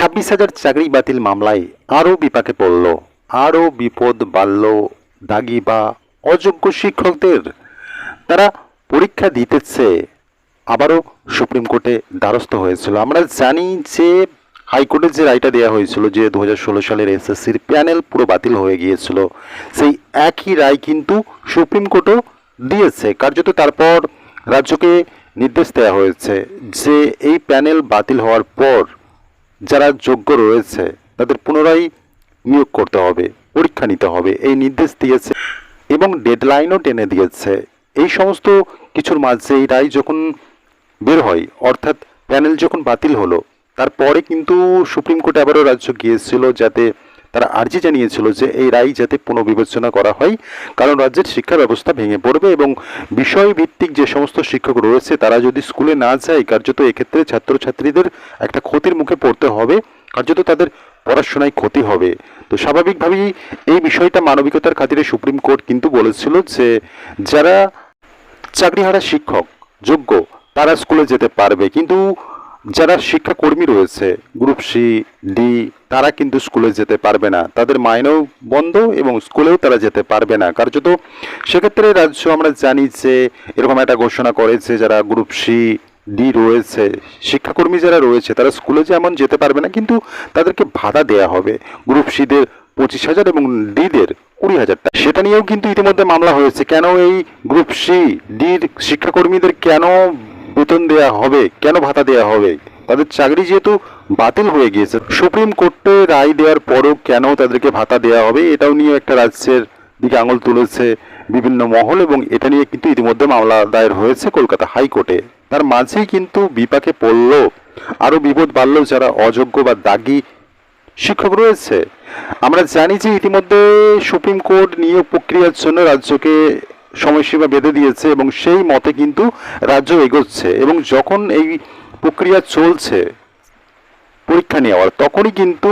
ছাব্বিশ হাজার চাকরি বাতিল মামলায় আরও বিপাকে পড়ল। আরও বিপদ বাড়ল দাগি বা অযোগ্য শিক্ষকদের। তারা পরীক্ষা দিতেছে। আবারও সুপ্রিম কোর্টে দ্বারস্থ হয়েছিল। আমরা জানি যে হাইকোর্টের যে রায়টা দেওয়া হয়েছিল যে দু হাজার ষোলো সালের এসএসসির প্যানেল পুরো বাতিল হয়ে গিয়েছিল, সেই একই রায় কিন্তু সুপ্রিম কোর্টও দিয়েছে। কার্যত তারপর রাজ্যকে নির্দেশ দেওয়া হয়েছে যে এই প্যানেল বাতিল হওয়ার পর যারা যোগ্য রয়েছে, তাদের পুনরায় নিয়োগ করতে হবে, পরীক্ষা নিতে হবে, এই নির্দেশ দিয়েছে এবং ডেডলাইনও টেনে দিয়েছে। এই সমস্ত কিছুর মাঝে এই রায় যখন বের হয়, অর্থাৎ প্যানেল যখন বাতিল হলো, তারপরে কিন্তু সুপ্রিম কোর্টে আবারও রাজ্য গিয়েছিল যাতে তারা আর্জি জানিয়েছিল যে এই রায় যাতে পুনর্বিবেচনা করা হয়, কারণ রাজ্যের শিক্ষা ব্যবস্থা ভেঙে পড়বে এবং বিষয়ভিত্তিক যে সমস্ত শিক্ষক রয়েছে, তারা যদি স্কুলে না যায়, কার্যত এক্ষেত্রে ছাত্রছাত্রীদের একটা ক্ষতির মুখে পড়তে হবে, কার্যত তাদের পড়াশোনায় ক্ষতি হবে। তো স্বাভাবিকভাবেই এই বিষয়টা মানবিকতার খাতিরে সুপ্রিম কোর্ট কিন্তু বলেছিল যে যারা চাকরিহারা শিক্ষক, যোগ্য, তারা স্কুলে যেতে পারবে। কিন্তু যারা শিক্ষাকর্মী রয়েছে গ্রুপ সি ডি তারা কিন্তু স্কুলে যেতে পারবে না। তাদের মাইনেও বন্ধ এবং স্কুলেও তারা যেতে পারবে না। কার্যত সেক্ষেত্রে রাজ্য আমরা জানি যে এরকম একটা ঘোষণা করেছে যারা গ্রুপ সি ডি রয়েছে, শিক্ষাকর্মী যারা রয়েছে, তারা স্কুলে যেমন যেতে পারবে না, কিন্তু তাদেরকে ভাড়া দেয়া হবে। গ্রুপ সিদের পঁচিশ হাজার এবং ডিদের কুড়ি হাজার টাকা। সেটা নিয়েও কিন্তু ইতিমধ্যে মামলা হয়েছে। কেন এই গ্রুপ সি ডির শিক্ষাকর্মীদের কেন বেতন দেয়া হবে, কেন ভাতা দেয়া হবে? তাদের চাকরি যেহেতু বাতিল হয়ে গিয়েছে, সুপ্রিম কোর্টে রায় দেওয়ার পরও কেন তাদেরকে ভাতা দেয়া হবে, এটাও নিয়ে একটা রাজ্যের দিকে আঙুল তুলেছে বিভিন্ন মহল এবং এটা নিয়ে কিন্তু ইতিমধ্যে মামলা দায়ের হয়েছে কলকাতা হাইকোর্টে। তার মাঝেই কিন্তু বিপাকে পড়ল, আরও বিপদ বাড়ল যারা অযোগ্য বা দাগি শিক্ষক রয়েছে। আমরা জানি যে ইতিমধ্যে সুপ্রিম কোর্ট নিয়োগ প্রক্রিয়ার জন্য রাজ্যকে সময়সীমা বেঁধে দিয়েছে এবং সেই মতে কিন্তু রাজ্য এগোচ্ছে এবং যখন এই প্রক্রিয়া চলছে পরীক্ষা নেওয়ার, তখনই কিন্তু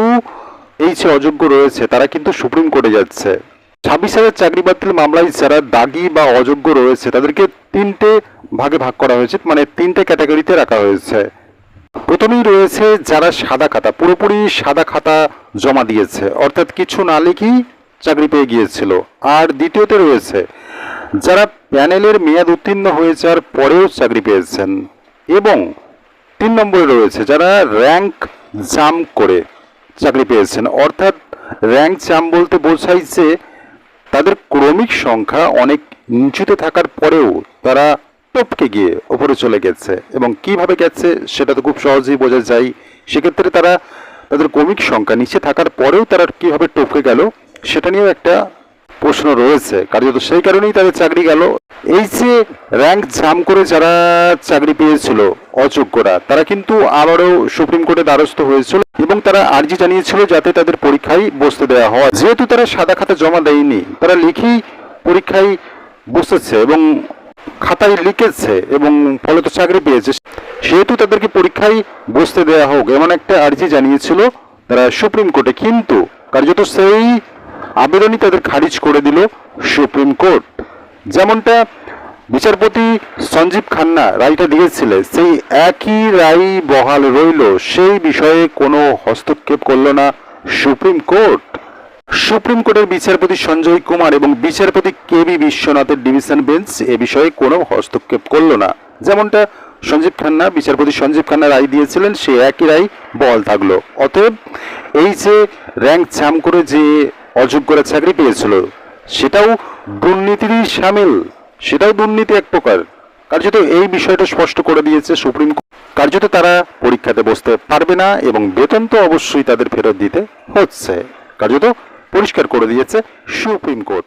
এই যে অযোগ্য রয়েছে, তারা কিন্তু সুপ্রিম কোর্টে যাচ্ছে। ছাব্বিশ হাজার চাকরি বাতিল মামলায় যারা দাগি বা অযোগ্য রয়েছে, তাদেরকে তিনটে ভাগে ভাগ করা হয়েছে মানে তিনটে ক্যাটাগরিতে রাখা হয়েছে। প্রথমেই রয়েছে যারা সাদা খাতা, পুরোপুরি সাদা খাতা জমা দিয়েছে, অর্থাৎ কিছু না লিখেই চাকরি পেয়ে গিয়েছিল। আর দ্বিতীয়তে রয়েছে যারা প্যানেলের মেয়াদ উত্তীর্ণ হয়ে যাওয়ার পরেও চাকরি পেয়েছেন। এবং তিন নম্বরে রয়েছে, যারা র্যাঙ্ক জাম করে চাকরি পেয়েছেন। অর্থাৎ র্যাঙ্ক জাম বলতে বোঝাই যে তাদের ক্রমিক সংখ্যা অনেক নিচুতে থাকার পরেও তারা টপকে গিয়ে ওপরে চলে গেছে। এবং কীভাবে গেছে সেটা তো খুব সহজেই বোঝা যায়। সেক্ষেত্রে তারা তাদের ক্রমিক সংখ্যা নিচে থাকার পরেও তারা কীভাবে টপকে গেল, সেটা নিয়েও একটা প্রশ্ন রয়েছে। কার্যত সেই কারণেই তাদের চাকরি গেল। এই যে র্যাঙ্ক জাম করে যারা চাকরি পেয়েছিল অযোগ্যরা, তারা কিন্তু আবারও সুপ্রিম কোর্টে দ্বারস্থ হয়েছিল এবং তারা আর্জি জানিয়েছিল যাতে তাদের পরীক্ষায় বসতে দেওয়া হয়। যেহেতু তারা সাদা খাতা জমা দেয়নি, তারা লিখেই পরীক্ষায় বসেছে এবং খাতায় লিখেছে এবং ফলে তো চাকরি পেয়েছে। সেহেতু তাদেরকে পরীক্ষায় বসতে দেওয়া হোক এমন একটা আর্জি জানিয়েছিল তারা সুপ্রিম কোর্টে। কিন্তু কার্যত সেই আবেদনই তাদের খারিজ করে দিল সুপ্রিম কোর্ট। যেমনটা বিচারপতি সঞ্জীব খান্না রায়টা দিয়েছিলেন, সেই একই রায় বহাল রইল। সেই বিষয়ে কোনো হস্তক্ষেপ করল না সুপ্রিম কোর্ট। সুপ্রিম কোর্টের বিচারপতি সঞ্জয় কুমার এবং বিচারপতি কে বি বিশ্বনাথের ডিভিশন বেঞ্চ এ বিষয়ে কোনো হস্তক্ষেপ করল না। যেমনটা সঞ্জীব খান্না, বিচারপতি সঞ্জীব খান্না রায় দিয়েছিলেন সে একই রায় বল থাকল। অতএব এই যে র্যাঙ্ক জাম করে যে অযোগ্যরা চাকরি পেয়েছিল। সেটাও দুর্নীতিরই সামিল। সেটাও দুর্নীতি এক প্রকার। কার্যত এই বিষয়টা স্পষ্ট করে দিয়েছে সুপ্রিম কোর্ট কার্যত তারা পরীক্ষাতে বসতে পারবে না এবং বেতন তো অবশ্যই তাদের ফেরত দিতে হচ্ছে। কার্যত পরিষ্কার করে দিয়েছে সুপ্রিম কোর্ট।